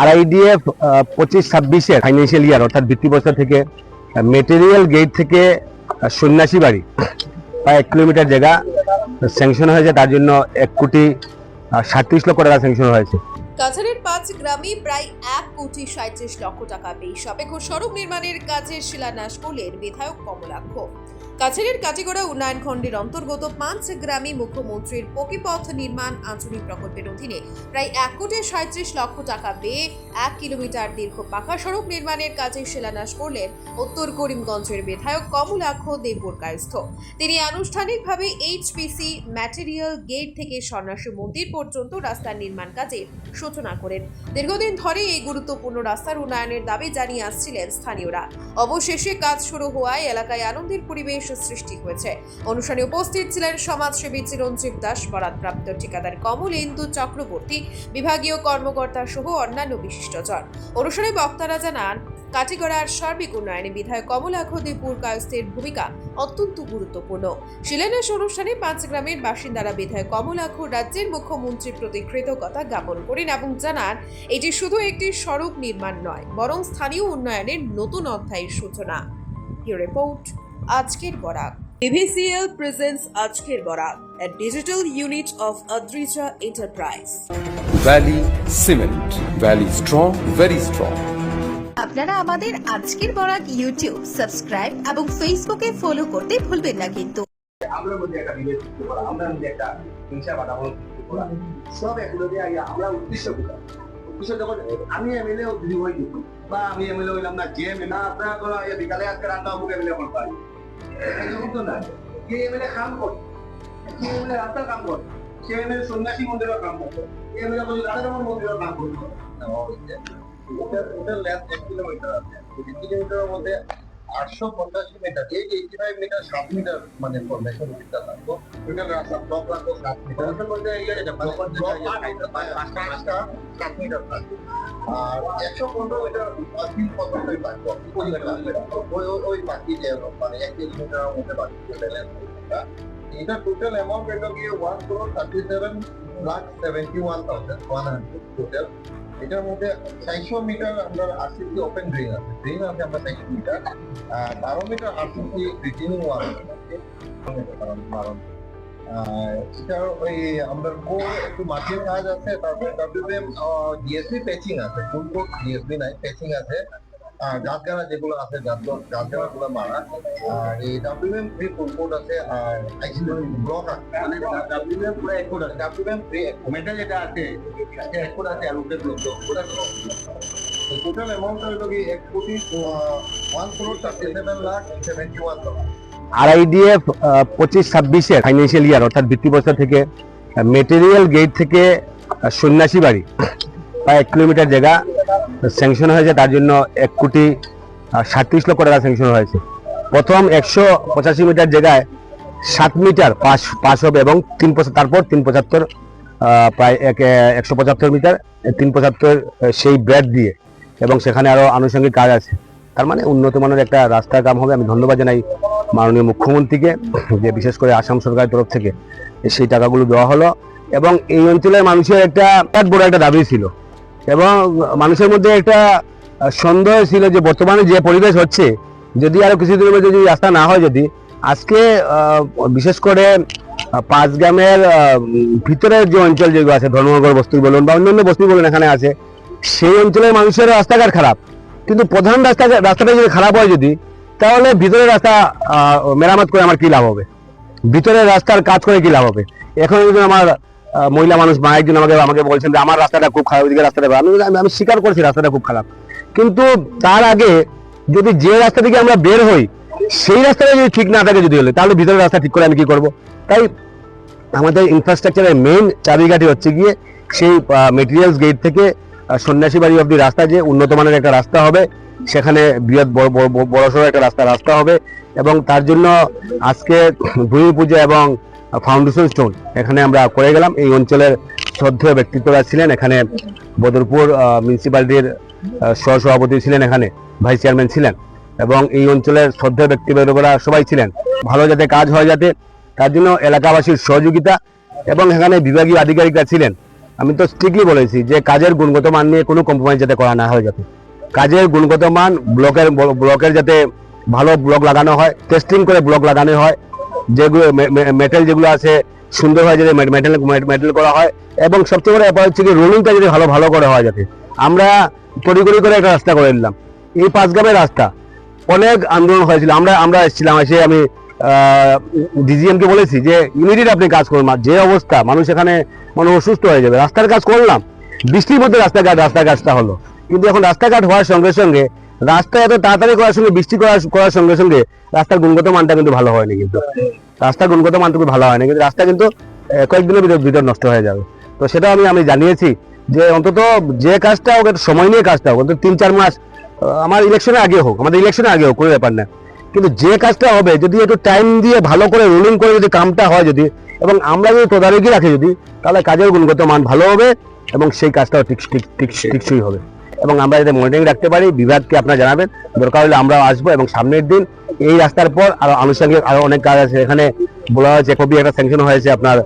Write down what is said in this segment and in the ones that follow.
RIDF পঁচিশ, ছাব্বিশে financial year অর্থাৎ বৃত্তি বছর থেকে মেটেরিয়াল গেট থেকে সন্ন্যাসী বাড়ি, প্রায় এক কিলোমিটার জায়গা স্যাংশন হয়েছে, তার জন্য এক কোটি সাতত্রিশ লক্ষ টাকা স্যাংশন হয়েছে। কাছাড়ের পাঁচ গ্রামে প্রায় এক কোটি সাঁত্রিশ লক্ষ টাকা ব্যয় সাপেক্ষ সড়ক নির্মাণের কাজের শিলান্যাস করলেন বিধায়ক কমলাক্ষ। কাছাড়ের কাটিগড়া উন্নয়ন খণ্ডের অন্তর্গত পাঁচ গ্রামে মুখ্যমন্ত্রীর পকিপথ নির্মাণ আঞ্চলিক প্রকল্পের অধীনে প্রায় এক কোটি সাঁত্রিশ লক্ষ টাকা ব্যয়ে এক কিলোমিটার দীর্ঘ পাকা সড়ক নির্মাণের কাজের শিলান্যাস করলেন উত্তর করিমগঞ্জের বিধায়ক কমলাক্ষ দেবপুর কায়স্থ তিনি আনুষ্ঠানিকভাবে এইচপিসি ম্যাটেরিয়াল গেট থেকে সন্ন্যাসী মন্দির পর্যন্ত রাস্তার নির্মাণ কাজে সূচনা করেন। দীর্ঘদিন ধরে এই গুরুত্বপূর্ণ রাস্তার উন্নয়নের দাবি জানিয়ে আসছিলেন স্থানীয়রা। অবশেষে কাজ শুরু হওয়ায় এলাকায় আনন্দের পরিবেশ সৃষ্টি হয়েছে। অনুষ্ঠানে উপস্থিত ছিলেন সমাজসেবী চিরঞ্জীব দাস, বরাদপ্রাপ্ত ঠিকাদার কমল ইন্দু চক্রবর্তী, বিভাগীয় কর্মকর্তা সহ অন্যান্য বিশিষ্টজন। অনুষ্ঠানে বক্তারা জানান, কাটিগড়ার সার্বিক উন্নয়নে বিধায়ক কমলাক্ষ দেবপুর কায়স্থের ভূমিকা অত্যন্ত গুরুত্বপূর্ণ। শিলান্যাস অনুষ্ঠানে পাঁচ গ্রামের বাসিন্দারা বিধায়ক কমলাক্ষ রাজ্যের মুখ্যমন্ত্রীর প্রতি কৃতজ্ঞতা জ্ঞাপন করেন এবং জানান, এটি শুধু একটি সড়ক নির্মাণ নয়, বরং স্থানীয় উন্নয়নের নতুন অধ্যায়ের সূচনা। রিপোর্ট আজকের বরাক বিভিসিএল প্রেজেন্স আজকের Barak a digital unit of Adrija Enterprise. Valley Cement. Valley strong, very strong. আপনারা আমাদের আজকের বরাক ইউটিউব সাবস্ক্রাইব এবং ফেসবুকে ফলো করতে ভুলবেন না কিন্তু আমরা মধ্যে একটা বিভেদ সৃষ্টি করা আমরা মধ্যে একটা হিংসা বাতাবরণ সৃষ্টি করা সব এগুলো দিয়ে আগে আমরা উদ্দেশ্য কোথায় উদ্দেশ্য যখন আমি এমএলএ যদি হই বা আমি এমএলএ হইলাম না যে না আপনারা বিকালে আজকে রান্না অমুক এমএলএ করতে পারি এরকম তো না যে এমএলএ কাম করে যে এমএলএ রাস্তার কাম করে সে এমএলএ সন্ন্যাসী মন্দিরের কাম করে এমএলএ বলি রাধারমন মন্দিরের কাম করবে ওটার ওটার এক কিলোমিটার আছে কিলোমিটারের মধ্যে আটশো পঞ্চাশি মিটার এই এইটি ফাইভ মিটার সাত মিটার মানে ফর্মেশন দিতে লাগবো টোটাল রাস্তা ব্লক লাগবো সাত মিটার পাঁচটা সাত মিটার থাকবে আর একশো পনেরো মিটার তিন পর্যন্তই থাকব ওই ওই- ওই বাকি যে মানে এক কিলোমিটার মধ্যে বাকি। এটা টোটাল অ্যামাউন্ট এটা গিয়ে one crore thirty seven lakh seventy one thousand এটার মধ্যে চারশো মিটার আমরা আরসিসি ওপেন ড্রেন আছে। ড্রেন আছে আমরা চারশো মিটার বারো মিটার আরসিসি রিটেনিং ওয়াল বারো এটার ওই আমরা কোর একটু মাটির কাজ আছে, তারপরে ডাব্লিউএম ডিএসপি প্যাচিং আছে। ফুল কোড ডিএসপি নাই প্যাচিং আছে। গাছগাড়া যেগুলো আছে গুলো মারা। আর এই ডাব্লিউএম ফুল কোড আছে আর ব্লক আছে। মানে ডাব্লিউএম পুরো এক কোড আছে। ডাব্লিউএম মেটাল যেটা আছে এক কোড আছে আর উপরে ব্লক ওটা টোটাল অ্যামাউন্ট হলো কি এক কোটি one crore thirty seven lakh seventy one RIDF পঁচিশ ছাব্বিশে ফাইন্যান্সিয়াল ইয়ার অর্থাৎ বৃত্তি বছর থেকে মেটেরিয়াল গেট থেকে সন্ন্যাসী বাড়ি প্রায় এক কিলোমিটার জায়গা। স্যাংশন হয়েছে, তার জন্য এক কোটি সাতত্রিশ লক্ষ টাকা স্যাংশন হয়েছে। প্রথম একশো পঁচাশি মিটার জায়গায় সাত মিটার পাস পাস হবে এবং তিন তারপর তিন পঁচাত্তর প্রায় এক, একশো পঁচাত্তর মিটার তিন পঁচাত্তর সেই ব্রেড দিয়ে। এবং সেখানে আরও আনুষঙ্গিক কাজ আছে। তার মানে উন্নত মানের একটা রাস্তার কাম হবে। আমি ধন্যবাদ জানাই মাননীয় মুখ্যমন্ত্রীকে, যে বিশেষ করে আসাম সরকারের তরফ থেকে সেই টাকাগুলো দেওয়া হলো। এবং এই অঞ্চলের মানুষের একটা বড় একটা দাবি ছিল। এবং মানুষের মধ্যে একটা সন্দেহ ছিল যে বর্তমানে যে পরিবেশ হচ্ছে, যদি আরও কিছুদিনের মধ্যে যদি রাস্তা না হয় যদি, আজকে বিশেষ করে পাঁচ গ্রামের ভিতরের যে অঞ্চল যেগুলো আছে, ধর্মনগর বস্তি বলুন বা অন্যান্য বস্তি বলুন এখানে আছে, সেই অঞ্চলের মানুষের রাস্তাঘাট খারাপ। কিন্তু প্রধান রাস্তা, রাস্তাটা যদি খারাপ হয় যদি, তাহলে ভিতরের রাস্তা মেরামত করে আমার কি লাভ হবে? ভিতরের রাস্তার কাজ করে কি লাভ হবে? এখন যদি আমার মহিলা মানুষ মা একজন আমাকে আমাকে বলছেন যে, আমার রাস্তাটা খুব খারাপ, ওইদিকে রাস্তাটা আমি, আমি- স্বীকার করছি রাস্তাটা খুব খারাপ। কিন্তু তার আগে যদি যে রাস্তা থেকে আমরা বের হই, সেই রাস্তাটা যদি ঠিক না থাকে যদি হলে, তাহলে ভিতরের রাস্তা ঠিক করে আমি কি করব? তাই আমাদের ইনফ্রাস্ট্রাকচারের মেইন চাবিকাঠি হচ্ছে গিয়ে সেই মেটেরিয়ালস গেট থেকে সন্ন্যাসী বাড়ি অব্দি রাস্তা যে উন্নত মানের একটা রাস্তা হবে, সেখানে বৃহৎ বড়, বড়সড় একটা রাস্তা রাস্তা হবে। এবং তার জন্য আজকে ভূমি পূজা এবং ফাউন্ডেশন স্টোন এখানে আমরা করে গেলাম। এই অঞ্চলের শ্রদ্ধেয় ব্যক্তিত্বরা ছিলেন এখানে বদরপুর মিউনিসিপ্যালিটির সহ সভাপতি ছিলেন এখানে ভাইস চেয়ারম্যান ছিলেন। এবং এই অঞ্চলের শ্রদ্ধেয় ব্যক্তিবর্গরা সবাই ছিলেন। ভালো যাতে কাজ হয় যাতে, তার জন্য এলাকাবাসীর সহযোগিতা এবং এখানে বিভাগীয় আধিকারিকরা ছিলেন। আমি তো স্ট্রিক্টলি বলেছি যে কাজের গুণগত মান নিয়ে কোনো কম্প্রোমাইজ যাতে করা না হয় যাতে। কাজের গুণগত মান ব্লকের ব্লকের যাতে ভালো ব্লক লাগানো হয় টেস্টিং করে ব্লক লাগানো হয় যেগুলো মেটেল যেগুলো আছে, সুন্দরভাবে যদি মেটেল মেটেল করা হয়, এবং সবচেয়ে বড় ব্যাপার হচ্ছে কি রোলিংটা যদি ভালো ভালো করা হয় যাতে, আমরা তড়িগড়ি করে একটা রাস্তা করে নিলাম। এই পাঁচগ্রামের রাস্তা, অনেক আন্দোলন হয়েছিল। আমরা আমরা এসেছিলাম, এসে আমি ডিজিএম কে বলেছি যে, ইমিডিয়েট আপনি কাজ করুন। যে অবস্থা, মানুষ এখানে মানে অসুস্থ হয়ে যাবে। রাস্তার কাজ করলাম। বৃষ্টির মধ্যে রাস্তাঘাট, রাস্তাঘাটটা হলো। কিন্তু এখন রাস্তাঘাট হওয়ার সঙ্গে সঙ্গে রাস্তা এত তাড়াতাড়ি করার সঙ্গে বৃষ্টি করার করার সঙ্গে সঙ্গে রাস্তার গুণগত মানটা কিন্তু ভালো হয়নি কিন্তু। রাস্তার গুণগত মানটুকু ভালো হয়নি কিন্তু রাস্তা কিন্তু কয়েকদিনের ভিতর ভিতর নষ্ট হয়ে যাবে। তো সেটা আমি আমি জানিয়েছি যে অন্তত যে কাজটা হোক একটু সময় নিয়ে কাজটা হোক অন্তত তিন চার মাস আমার ইলেকশনের আগে হোক আমাদের ইলেকশনের আগে হোক কোনো ব্যাপার না। কিন্তু যে কাজটা হবে যদি একটু টাইম দিয়ে ভালো করে রুলিং করে যদি কামটা হয় যদি এবং আমরা যদি তদারকি রাখি যদি তাহলে কাজের গুণগত মান ভালো হবে এবং সেই কাজটাও ঠিক ঠিক ঠিক টিকসই হবে। এবং আমরা যাতে মনিটরিং রাখতে পারি, বিভাগকে আপনারা জানাবেন, দরকার হলে আমরা আসব এবং সামনের দিন এই রাস্তার পর আরও আনুষঙ্গিক আরও অনেক কাজ আছে। এখানে বলা হয়েছে কবি একটা স্যাংশন হয়েছে আপনার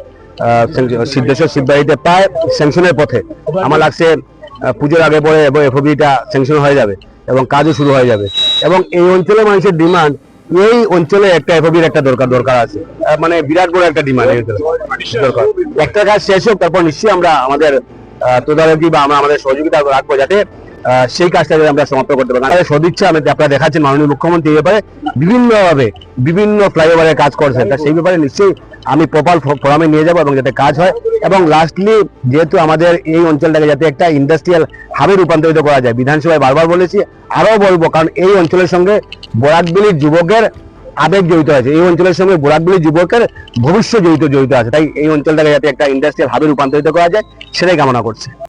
সিদ্ধেশ্বর শিববাড়িতে প্রায় স্যাংশনের পথে। আমার লাগছে পুজোর আগে পরে এবং এফওবিটা স্যাংশন হয়ে যাবে এবং কাজও শুরু হয়ে যাবে। এবং এই অঞ্চলের মানুষের ডিমান্ড এই অঞ্চলে একটা এফওবির একটা দরকার দরকার আছে। মানে বিরাট বড় একটা ডিমান্ড দরকার। একটা কাজ শেষ হোক, তারপর নিশ্চয়ই আমরা আমাদের তদারকি বা আমরা আমাদের সহযোগিতা রাখব যাতে সেই কাজটা যাতে আমরা সমাপ্ত করতে পারি আমাদের সদিচ্ছা আমি আপনারা দেখাচ্ছেন মাননীয় মুখ্যমন্ত্রী এই ব্যাপারে বিভিন্নভাবে, বিভিন্ন ফ্লাইওভারের কাজ করছেন। তা সেই ব্যাপারে নিশ্চয়ই আমি প্রপার ফোরামে নিয়ে যাব এবং যাতে কাজ হয়। এবং লাস্টলি যেহেতু আমাদের এই অঞ্চলটাকে যাতে একটা ইন্ডাস্ট্রিয়াল হাবে রূপান্তরিত করা যায়, বিধানসভায় বারবার বলেছি, আরও বলব, কারণ এই অঞ্চলের সঙ্গে বরাকবিলির যুবকের আবেগ জড়িত আছে। এই অঞ্চলের সঙ্গে বোরাকবিলি যুবকের ভবিষ্যৎ জড়িত জড়িত আছে। তাই এই অঞ্চলটাকে যাতে একটা ইন্ডাস্ট্রিয়াল হাবে রূপান্তরিত করা যায়, সেটাই কামনা করছে।